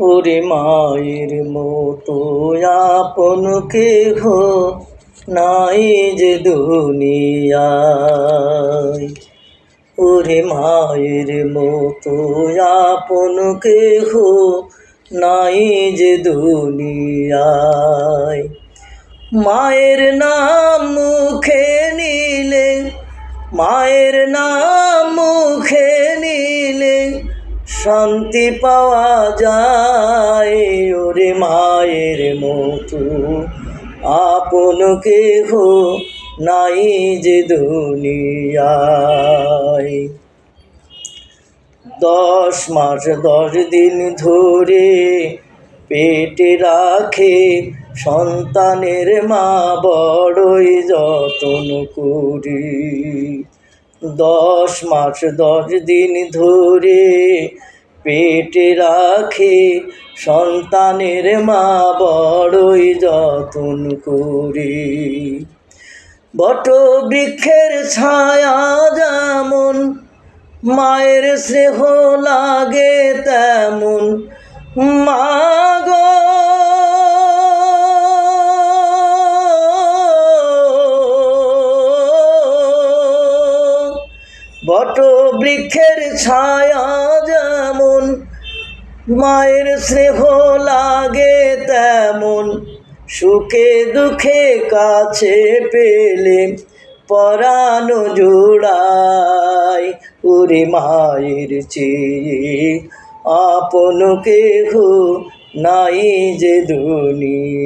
ওরে মায়ের মতো আপন কেহ নাই যে দুনিয়ায়। ওরে মায়ের মতো আপন কেহ নাই যে দুনিয়ায়। মায়ের নাম মুখে নিলে, মায়ের নাম মুখে নিলে শান্তি পাওয়া যায়। ওরে মায়ের মতো আপন কেহ নাই যে দুনিয়ায়। দশ মাস, দশ দিন ধরে পেটে রাখে সন্তানের মা বড়ই যতন করি। দশ মাস, দশ দিন ধরে পেটে রাখে সন্তানের মা বড়ই যতন করি। বট বৃক্ষের ছায়া যেমন, মায়ের স্নেহ লাগে তেমন। মাগ বট বৃক্ষের ছায়া মায়ের স্নেহ লাগে তেমন, সুখে দুঃখে কাছে পেলে পরানো জোড়ায়। ওরে মায়ের চেয়ে আপন কেহ নাই যে দুনিয়ায়।